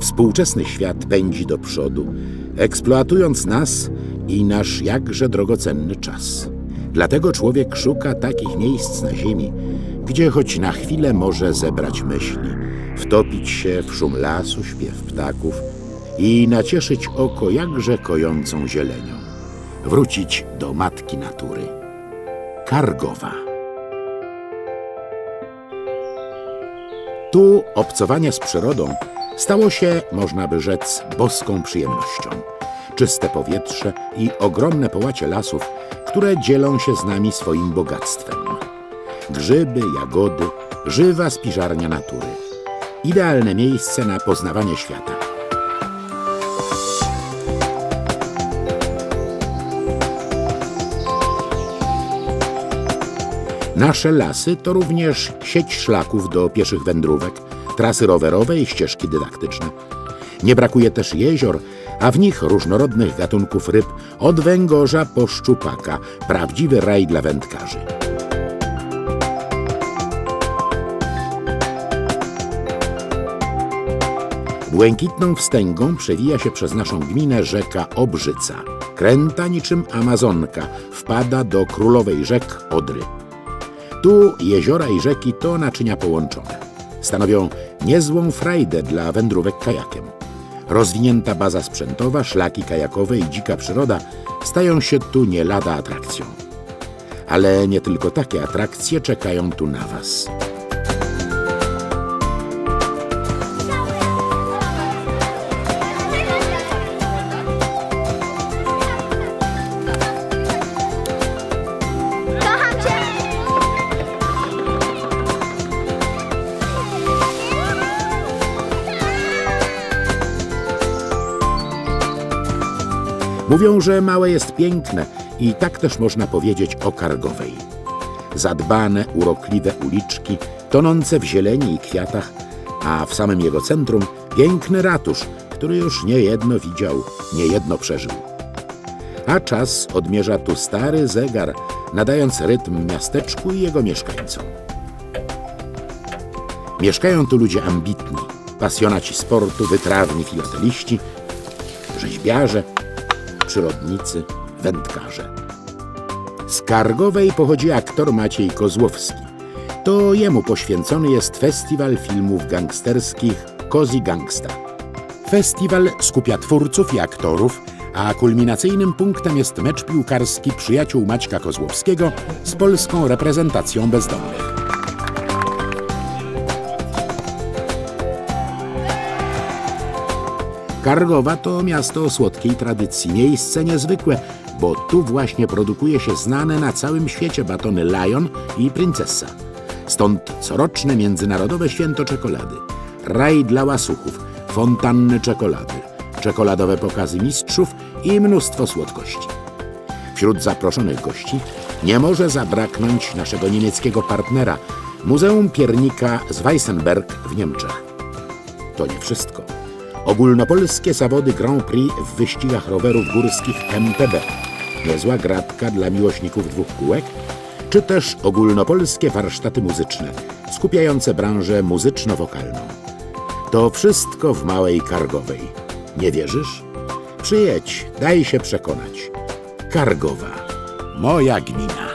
Współczesny świat pędzi do przodu, eksploatując nas i nasz jakże drogocenny czas. Dlatego człowiek szuka takich miejsc na ziemi, gdzie choć na chwilę może zebrać myśli, wtopić się w szum lasu, śpiew ptaków i nacieszyć oko jakże kojącą zielenią. Wrócić do matki natury. Kargowa. Tu obcowanie z przyrodą stało się, można by rzec, boską przyjemnością. Czyste powietrze i ogromne połacie lasów, które dzielą się z nami swoim bogactwem. Grzyby, jagody, żywa spiżarnia natury. Idealne miejsce na poznawanie świata. Nasze lasy to również sieć szlaków do pieszych wędrówek, trasy rowerowe i ścieżki dydaktyczne. Nie brakuje też jezior, a w nich różnorodnych gatunków ryb od węgorza po szczupaka, prawdziwy raj dla wędkarzy. Błękitną wstęgą przewija się przez naszą gminę rzeka Obrzyca. Kręta niczym Amazonka wpada do królowej rzek Odry. Tu jeziora i rzeki to naczynia połączone. Stanowią niezłą frajdę dla wędrówek kajakiem. Rozwinięta baza sprzętowa, szlaki kajakowe i dzika przyroda stają się tu nie lada atrakcją. Ale nie tylko takie atrakcje czekają tu na Was. Mówią, że małe jest piękne i tak też można powiedzieć o Kargowej. Zadbane, urokliwe uliczki, tonące w zieleni i kwiatach, a w samym jego centrum piękny ratusz, który już niejedno widział, niejedno przeżył. A czas odmierza tu stary zegar, nadając rytm miasteczku i jego mieszkańcom. Mieszkają tu ludzie ambitni, pasjonaci sportu, wytrawni filateliści, rzeźbiarze, przyrodnicy, wędkarze. Z Kargowej pochodzi aktor Maciej Kozłowski. To jemu poświęcony jest festiwal filmów gangsterskich Kozi Gangsta. Festiwal skupia twórców i aktorów, a kulminacyjnym punktem jest mecz piłkarski przyjaciół Maćka Kozłowskiego z polską reprezentacją bezdomnych. Kargowa to miasto o słodkiej tradycji, miejsce niezwykłe, bo tu właśnie produkuje się znane na całym świecie batony Lion i Princessa. Stąd coroczne międzynarodowe święto czekolady, raj dla łasuchów, fontanny czekolady, czekoladowe pokazy mistrzów i mnóstwo słodkości. Wśród zaproszonych gości nie może zabraknąć naszego niemieckiego partnera, Muzeum Piernika z Weissenberg w Niemczech. To nie wszystko. Ogólnopolskie zawody Grand Prix w wyścigach rowerów górskich MTB. Niezła gratka dla miłośników dwóch kółek. Czy też ogólnopolskie warsztaty muzyczne, skupiające branżę muzyczno-wokalną. To wszystko w Małej Kargowej. Nie wierzysz? Przyjedź, daj się przekonać. Kargowa. Moja gmina.